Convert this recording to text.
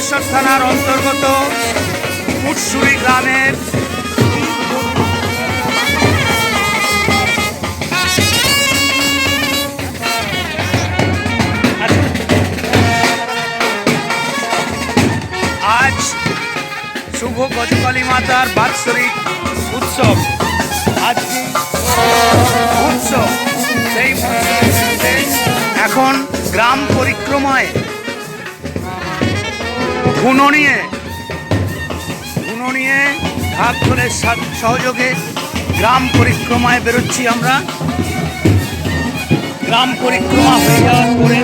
তারকেশ্বর থানার অন্তর্গত কুটসুরি গ্রামের আজ শুভ গজকালী মাতার বাৎসরিক উৎসব। আজকে উৎসব। সেই এখন গ্রাম পরিক্রমায় ধুনো নিয়ে ঘুনো নিয়ে ঢাক ঢোলের সহযোগে গ্রাম পরিক্রমায় বেরোচ্ছি আমরা। গ্রাম পরিক্রমা হয়ে যাওয়ার পরে